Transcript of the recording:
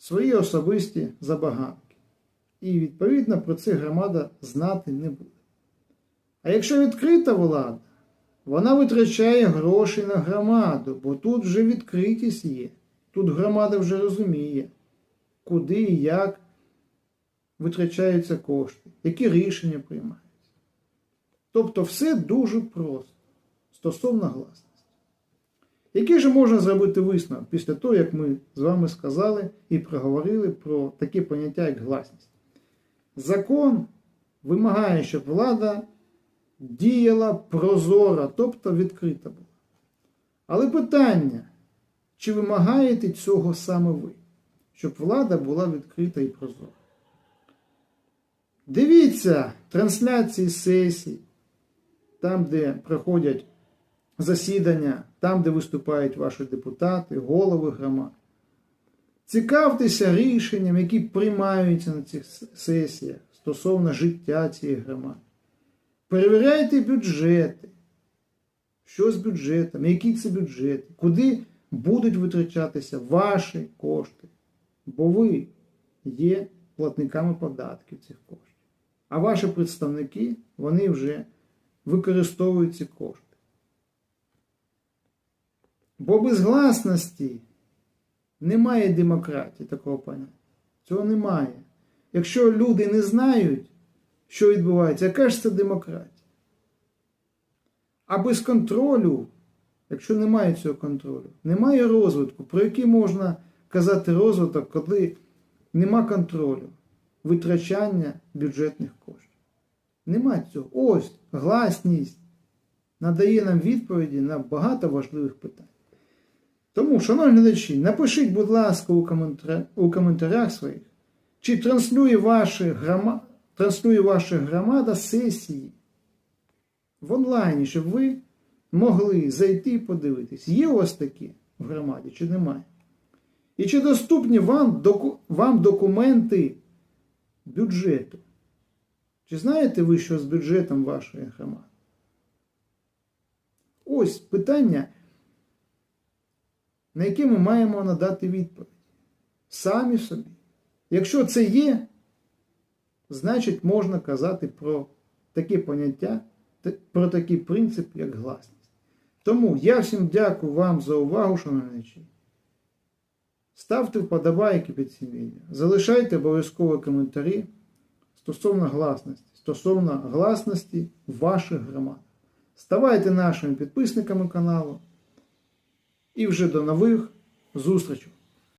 свої особисті забаганки. І, відповідно, про це громада знати не буде. А якщо відкрита влада, вона витрачає гроші на громаду, бо тут вже відкритість є. Тут громада вже розуміє, куди і як витрачаються кошти, які рішення приймаються. Тобто все дуже просто стосовно гласності. Який же можна зробити висновок після того, як ми з вами сказали і проговорили про таке поняття, як гласність? Закон вимагає, щоб влада діяла прозоро, тобто відкрита була. Але питання, чи вимагаєте цього саме ви, щоб влада була відкрита і прозора? Дивіться трансляції сесій, там, де проходять засідання, там, де виступають ваші депутати, голови громад. Цікавтеся рішенням, які приймаються на цих сесіях стосовно життя цієї громади. Перевіряйте бюджети. Що з бюджетом, які це бюджети, куди будуть витрачатися ваші кошти. Бо ви є платниками податків цих коштів. А ваші представники, вони вже використовують ці кошти. Бо без гласності немає демократії такого поняття. Цього немає. Якщо люди не знають, що відбувається, яка ж це демократія? А без контролю, якщо немає цього контролю, немає розвитку, про який можна казати розвиток, коли нема контролю, витрачання бюджетних коштів. Нема цього. Ось гласність надає нам відповіді на багато важливих питань. Тому, шановні глядачі, напишіть, будь ласка, у, коментарях, у коментарях своїх, чи транслює, ваші грома, транслює ваша громада сесії в онлайні, щоб ви могли зайти і подивитись, є у вас такі в громаді чи немає. І чи доступні вам, доку, вам документи бюджету? Чи знаєте ви, що з бюджетом вашої громади? Ось питання, на яке ми маємо надати відповідь. Самі собі. Якщо це є, значить можна казати про таке поняття, про такий принцип, як гласність. Тому я всім дякую вам за увагу, шановні. Ставте вподобайки під цим відео. Залишайте обов'язково коментарі стосовно гласності, стосовно гласності ваших громад. Ставайте нашими підписниками каналу. І вже до нових зустрічей!